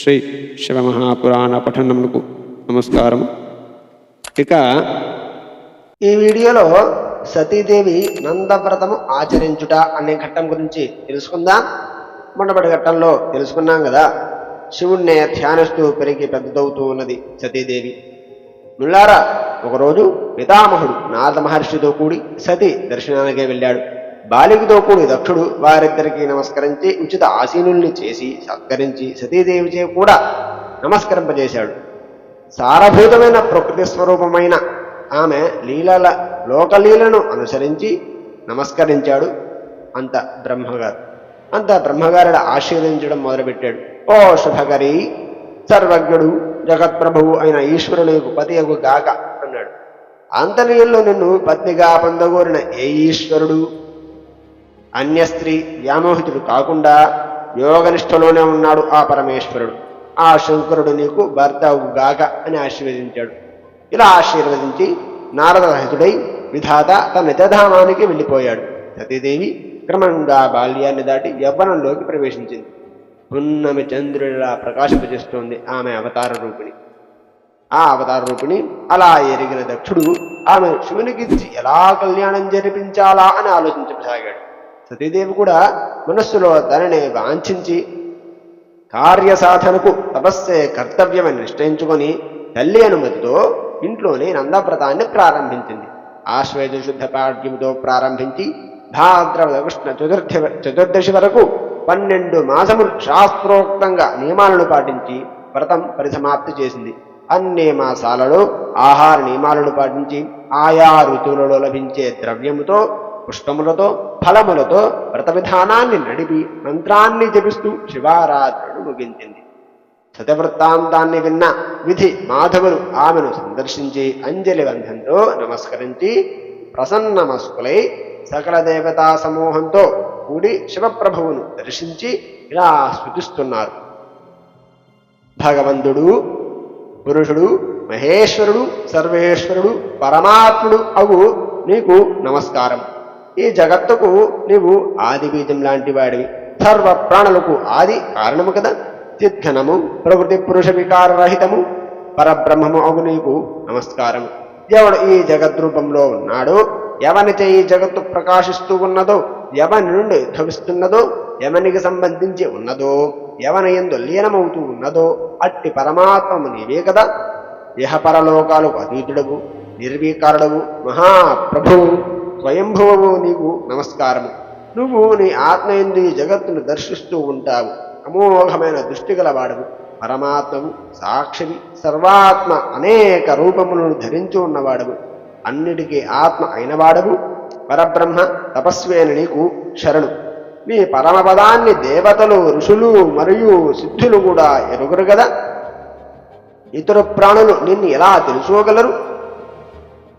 శ్రీ శివమహాపురాణ పఠనమునకు నమస్కారం. ఇక ఈ వీడియోలో సతీదేవి నందవ్రతము ఆచరించుట అనే ఘట్టం గురించి తెలుసుకుందాం. మొట్టమొదటి ఘట్టంలో తెలుసుకున్నాం కదా శివుణ్ణి ధ్యానిస్తూ పెరిగి పెద్దదవుతూ ఉన్నది సతీదేవి. ముల్లారా ఒకరోజు పితామహుడు నారద మహర్షితో కూడి సతీ దర్శనానికి వెళ్ళాడు. బాలికతో కూడి దక్షుడు వారిద్దరికీ నమస్కరించి ఉచిత ఆసీనుల్ని చేసి సత్కరించి సతీదేవిచే కూడా నమస్కరింపజేశాడు. సారభూతమైన ప్రకృతి స్వరూపమైన ఆమె లీలల లోకలీలను అనుసరించి నమస్కరించాడు అంత బ్రహ్మగారు. అంత బ్రహ్మగారుడు ఆశీర్వదించడం మొదలుపెట్టాడు. ఓ శుభకరి సర్వజ్ఞుడు జగత్ప్రభువు అయిన ఈశ్వరునికి పతియగు గాక అన్నాడు. అంతర్యంలో నిన్ను పత్నిగా పొందగోరిన ఏ ఈశ్వరుడు? అన్య స్త్రీ వ్యామోహితుడు కాకుండా యోగనిష్టలోనే ఉన్నాడు ఆ పరమేశ్వరుడు. ఆ శంకరుడు నీకు భర్త గాక అని ఆశీర్వదించాడు. ఇలా ఆశీర్వదించి నారద రహితుడై విధాత తన నిజధామానికి వెళ్ళిపోయాడు. సతీదేవి క్రమంగా బాల్యాన్ని దాటి యవ్వనంలోకి ప్రవేశించింది. పున్నమి చంద్రుడిలా ప్రకాశింపజేస్తోంది ఆమె అవతార రూపిణి. ఆ అవతార రూపిణి అలా ఎరిగిన దక్షుడు ఆమె శివునికిచ్చి ఎలా కళ్యాణం జరిపించాలా? అని ఆలోచించసాగాడు. సతీదేవి కూడా మనస్సులో తనని వాంఛించి కార్యసాధనకు తపస్సే కర్తవ్యమని నిశ్చయించుకొని తల్లి అనుమతితో ఇంట్లోనే నందవ్రతాన్ని ప్రారంభించింది. ఆశ్వేజ శుద్ధ పాడ్యముతో ప్రారంభించి భాద్రపద కృష్ణ చతుర్థి చతుర్దశి వరకు పన్నెండు మాసములు శాస్త్రోక్తంగా నియమాలను పాటించి వ్రతం పరిసమాప్తి చేసింది. అన్ని మాసాలలో ఆహార నియమాలను పాటించి ఆయా ఋతువులలో లభించే ద్రవ్యముతో పుష్పములతో ఫలములతో వ్రత విధానాన్ని నడిపి మంత్రాన్ని జపిస్తూ శివారాత్రుడు ముగించింది. సతవృత్తాంతాన్ని విన్న విధి మాధవులు ఆమెను సందర్శించి అంజలి బంధంతో నమస్కరించి ప్రసన్నమస్కులై సకల దేవతా సమూహంతో కూడి శివప్రభువును దర్శించి ఇలా స్థుతిస్తున్నారు భగవంతుడు పురుషుడు మహేశ్వరుడు సర్వేశ్వరుడు పరమాత్ముడు అవు నీకు నమస్కారం. ఈ జగత్తుకు నీవు ఆది బీజం లాంటి వాడివి. సర్వ ప్రాణులకు ఆది కారణము కదా? చిద్ఘనము ప్రకృతి పురుష వికార రహితము పరబ్రహ్మము అవు నీకు నమస్కారము. ఎవడు ఈ జగద్రూపంలో ఉన్నాడో ఎవనిచే ఈ జగత్తు ప్రకాశిస్తూ ఉన్నదో ఎవని నుండి ఉద్భవిస్తున్నదో ఎవనికి సంబంధించి ఉన్నదో ఎవని ఎందు లీనమవుతూ ఉన్నదో అట్టి పరమాత్మము నీవే కదా? ఇహ పరలోకాలకు అతీతుడవు నిర్వీకారుడవు మహాప్రభువు. స్వయంభవము నీకు నమస్కారము. నువ్వు నీ ఆత్మ ఈ జగత్తును దర్శిస్తూ ఉంటావు. అమోఘమైన దృష్టి గలవాడవు పరమాత్మవు సాక్షివి సర్వాత్మ అనేక రూపములను ధరించి ఉన్నవాడవు. అన్నిటికీ ఆత్మ అయినవాడవు. పరబ్రహ్మ తపస్వేన నీకు శరణు. నీ పరమపదాన్ని దేవతలు ఋషులు మరియు సిద్ధులు కూడా ఎరుగురు కదా ఇతర ప్రాణులు నిన్ను ఎలా తెలుసుకోగలరు?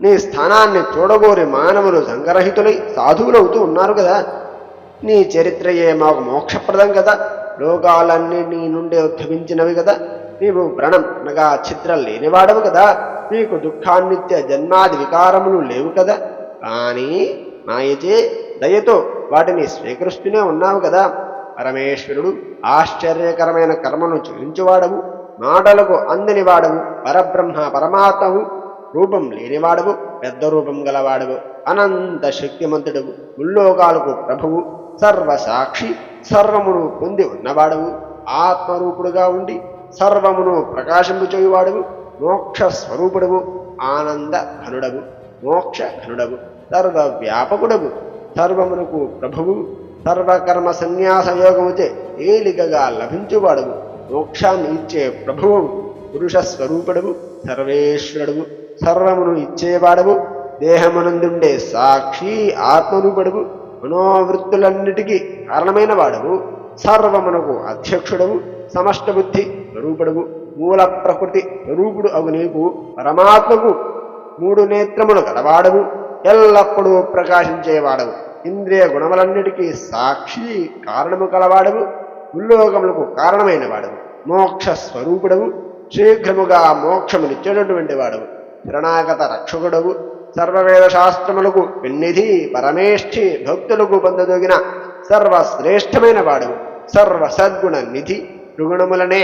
నీ స్థానాన్ని చూడగోరి మానవులు సంగరహితులై సాధువులవుతూ ఉన్నారు కదా. నీ చరిత్రయే మాకు మోక్షప్రదం కదా. లోకాలన్నీ నీ నుండే ఉద్భవించినవి కదా. నీవు వ్రణం అనగా చిత్రం లేనివాడవు కదా. నీకు దుఃఖాన్నిత్య జన్మాది వికారములు లేవు కదా. కానీ మాయచే దయతో వాటిని స్వీకరిస్తూనే ఉన్నావు కదా. పరమేశ్వరుడు ఆశ్చర్యకరమైన కర్మను చూపించువాడవు. మాటలకు అందని వాడవు పరబ్రహ్మ పరమాత్మవు. రూపం లేనివాడవు పెద్ద రూపం గలవాడవు అనంత శక్తిమంతుడవు ముల్లోకాలకు ప్రభువు సర్వసాక్షి సర్వమును పొంది ఉన్నవాడవు ఆత్మరూపుడుగా ఉండి సర్వమును ప్రకాశింపు చేయువాడవు మోక్ష స్వరూపుడవు ఆనంద ఘనుడవు మోక్ష ఘనుడవు సర్వవ్యాపకుడవు సర్వమునకు ప్రభువు సర్వకర్మ సన్యాస యోగముచే లభించువాడవు మోక్షాన్ని ఇచ్చే ప్రభువు పురుష స్వరూపుడవు సర్వేశ్వరుడవు సర్వమును ఇచ్చేవాడవు దేహమునందుండే సాక్షి ఆత్మరూపుడవు మనోవృత్తులన్నిటికీ కారణమైన వాడవు సర్వమునకు అధ్యక్షుడవు సమష్ట బుద్ధి స్వరూపుడవు మూల ప్రకృతి స్వరూపుడు అగు నీకు పరమాత్మకు మూడు నేత్రములు గలవాడవు ఎల్లప్పుడూ ప్రకాశించేవాడవు. ఇంద్రియ గుణములన్నిటికీ సాక్షి కారణము కలవాడవు ఉల్లోకములకు కారణమైన వాడవు మోక్ష స్వరూపుడవు శీఘ్రముగా మోక్షమునిచ్చేటటువంటి వాడవు. శరణాగత రక్షకుడవు సర్వవేద శాస్త్రములకు విన్నిధి పరమేష్ఠి భక్తులకు పొందదగిన సర్వశ్రేష్టమైన వాడవు సర్వ సద్గుణ నిధి రుగుణములనే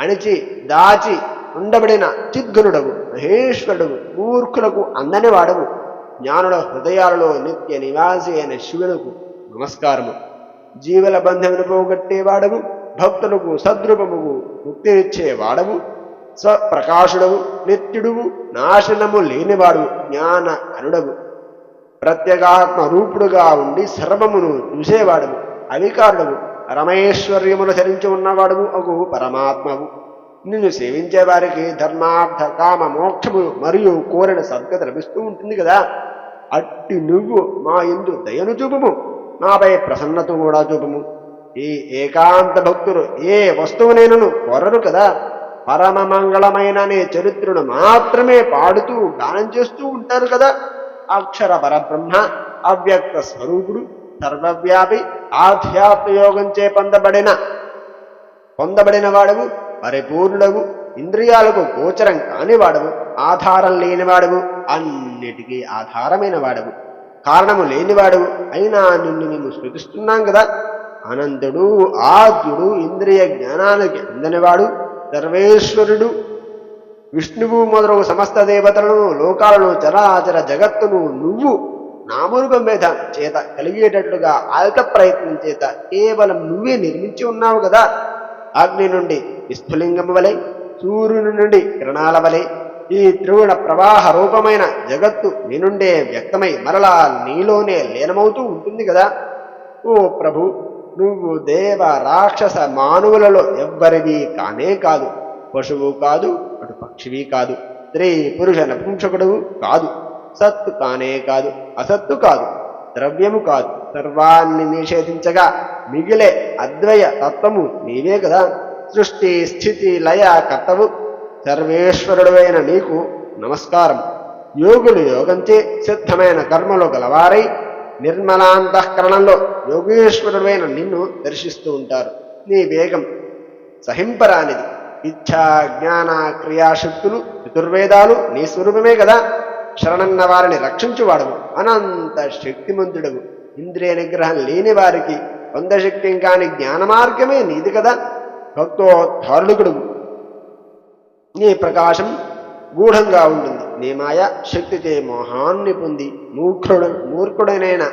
అణిచి దాచి ఉండబడిన చిద్గుణుడవు మహేశ్వరుడవు మూర్ఖులకు అందని వాడవు జ్ఞానుల హృదయాలలో నిత్య నివాసి అయిన శివులకు నమస్కారము. జీవుల బంధమును పోగొట్టేవాడవు భక్తులకు సద్రూపముకు ముక్తి ఇచ్చేవాడవు స్వప్రకాశుడవు నిత్యుడువు నాశనము లేనివాడు జ్ఞాన కనుడవు ప్రత్యేగాత్మ రూపుడుగా ఉండి సర్వమును చూసేవాడవు అవికారుడవు రమేశ్వర్యమును ధరించి ఉన్నవాడు అగు పరమాత్మవు. నిన్ను సేవించే వారికి ధర్మార్థ కామ మోక్షము మరియు కోరిన సద్గతి లభిస్తూ ఉంటుంది కదా. అట్టి నువ్వు మా ఇందు దయను చూపుము నాపై ప్రసన్నత కూడా చూపుము. ఈ ఏకాంత భక్తులు ఏ వస్తువునైనను కోరరు కదా. పరమ అనే చరిత్రను మాత్రమే పాడుతూ గానం చేస్తూ ఉంటారు కదా. అక్షర పరబ్రహ్మ అవ్యక్త స్వరూపుడు సర్వవ్యాపి ఆధ్యాత్మయోగంచే పొందబడిన పొందబడిన వాడవు పరిపూర్ణుడవు ఇంద్రియాలకు గోచరం కానివాడవు ఆధారం లేనివాడవు అన్నిటికీ ఆధారమైన వాడవు కారణము లేనివాడవు అయినా నిన్ను మేము స్మృతిస్తున్నాం కదా. అనంతుడు ఆద్యుడు ఇంద్రియ జ్ఞానానికి అందనివాడు. సర్వేశ్వరుడు విష్ణువు మొదలగు సమస్త దేవతలను లోకాలను చరాచర జగత్తును నువ్వు నామరూపం మీద చేత కలిగేటట్లుగా ఆయుత ప్రయత్నం చేత కేవలం నువ్వే నిర్మించి ఉన్నావు కదా. అగ్ని నుండి విస్ఫులింగము వలె సూర్యుని నుండి కిరణాల వలె ఈ త్రిగుణ ప్రవాహ రూపమైన జగత్తు నీ నుండే వ్యక్తమై మరలా నీలోనే లీనమవుతూ ఉంటుంది కదా. ఓ ప్రభు నువ్వు దేవ రాక్షస మానవులలో ఎవ్వరివి కానే కాదు. పశువు కాదు అటు పక్షివి కాదు స్త్రీ పురుష నపుంసకుడు కాదు. సత్తు కానే కాదు అసత్తు కాదు ద్రవ్యము కాదు. సర్వాన్ని నిషేధించగా మిగిలే అద్వయ తత్వము నీవే కదా. సృష్టి స్థితి లయ కర్తవు సర్వేశ్వరుడైన నీకు నమస్కారం. యోగులు యోగంచే సిద్ధమైన కర్మలో గలవారై నిర్మలాంతఃకరణంలో యోగేశ్వరుడైన నిన్ను దర్శిస్తూ ఉంటారు. నీ వేగం సహింపరానిది. ఇచ్ఛా జ్ఞాన క్రియాశక్తులు చతుర్వేదాలు నీ స్వరూపమే కదా. శరణన్న వారిని రక్షించువాడవు. అనంత శక్తిమంతుడవు. ఇంద్రియ నిగ్రహం లేని వారికి పొందశక్యం కాని జ్ఞాన మార్గమే నీది కదా. భక్తోద్ధారుడుకుడువు నీ ప్రకాశం గూఢంగా ఉంటుంది నీ మాయా శక్తితే మోహాన్ని పొంది. మూర్ఖుడు మూర్ఖుడనైన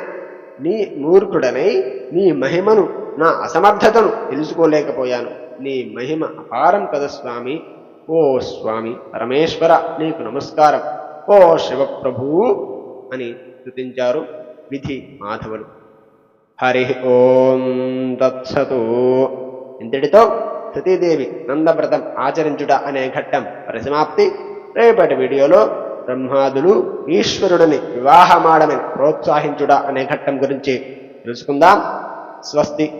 నీ మూర్ఖుడనై నీ మహిమను నా అసమర్థతను తెలుసుకోలేకపోయాను. నీ మహిమ అపారం కదా స్వామి. ఓ స్వామి పరమేశ్వర నీకు నమస్కారం. ఓ శివప్రభు అని స్థుతించారు విధి మాధవులు. హరి ఓం తత్సతు. ఇంతటితో సతీదేవి నందవ్రతం ఆచరించుట అనే ఘట్టం పరిసమాప్తి. రేపటి వీడియోలో బ్రహ్మాదులు ఈశ్వరుడిని వివాహమాడని ప్రోత్సహించుట అనే ఘట్టం గురించి తెలుసుకుందాం. స్వస్తి.